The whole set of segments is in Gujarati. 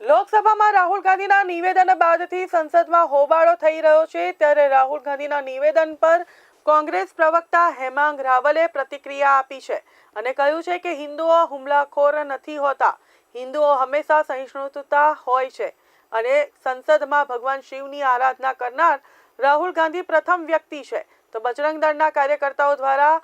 લોકસભામાં રાહુલ ગાંધીના નિવેદન બાદથી સંસદમાં હોબાળો થઈ રહ્યો છે, ત્યારે રાહુલ ગાંધીના નિવેદન પર કોંગ્રેસ પ્રવક્તા હેમાંગ રાવલે પ્રતિક્રિયા આપી છે અને કહ્યું છે કે હિન્દુઓ હુમલાખોર નથી હોતા. હિન્દુઓ હંમેશા સહિષ્ણુતા હોય છે અને સંસદમાં ભગવાન શિવની આરાધના કરનાર રાહુલ ગાંધી પ્રથમ વ્યક્તિ છે. તો બજરંગ દળના કાર્યકર્તાઓ દ્વારા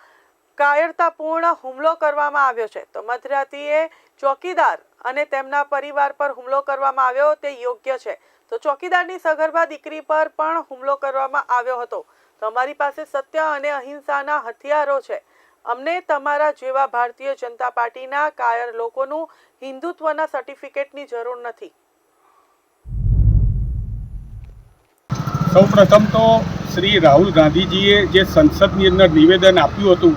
કાયરતાપૂર્ણ હુમલો કરવામાં આવ્યો છે. તો મધરાતીએ ચોકીદાર અને તેમના પરિવાર પર હુમલો કરવામાં આવ્યો તે યોગ્ય છે. તો ચોકીદારની સગર્ભા દીકરી પર પણ હુમલો કરવામાં આવ્યો હતો. તો અમારી પાસે સત્ય અને અહિંસાના હથિયારો છે. અમને તમારા જેવા ભારતીય જનતા પાર્ટીના કાયર લોકોનું હિન્દુત્વના સર્ટિફિકેટની જરૂર નથી. સૌપ્રથમ તો શ્રી રાહુલ ગાંધીજીએ જે સંસદની અંદર નિવેદન આપ્યું હતું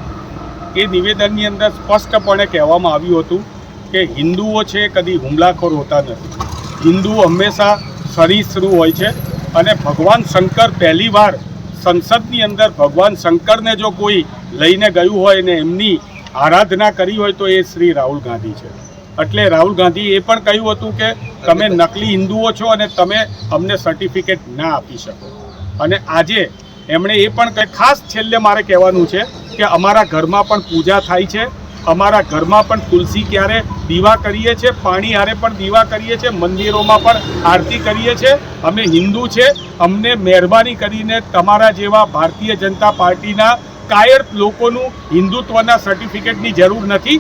એ નિવેદનની અંદર સ્પષ્ટપણે કહેવામાં આવ્યું હતું કે હિન્દુઓ છે, કદી હુમલાખોર હોતા નથી. હિન્દુઓ હંમેશા સરિશ્રુ હોય છે અને ભગવાન શંકર પહેલીવાર સંસદની અંદર ભગવાન શંકરને જો કોઈ લઈને ગયું હોય ને એમની આરાધના કરી હોય તો એ શ્રી રાહુલ ગાંધી છે. એટલે રાહુલ ગાંધી એ પણ કહ્યું હતું કે તમે નકલી હિન્દુઓ છો અને તમે અમને સર્ટિફિકેટ ના આપી શકો. અને આજે એમણે એ પણ કંઈ ખાસ છેલ્લે મારે કહેવાનું છે કે અમારા ઘરમાં પણ પૂજા થાય છે, અમારા ઘરમાં પણ તુલસી ક્યારે દીવા કરીએ છીએ પાણી હારે પણ દીવા કરીએ છીએ મંદિરોમાં પણ આરતી કરીએ છીએ અમે હિન્દુ છે, અમને મહેરબાની કરીને તમારા જેવા ભારતીય જનતા પાર્ટીના કાયર લોકોનું હિન્દુત્વના સર્ટિફિકેટની જરૂર નથી.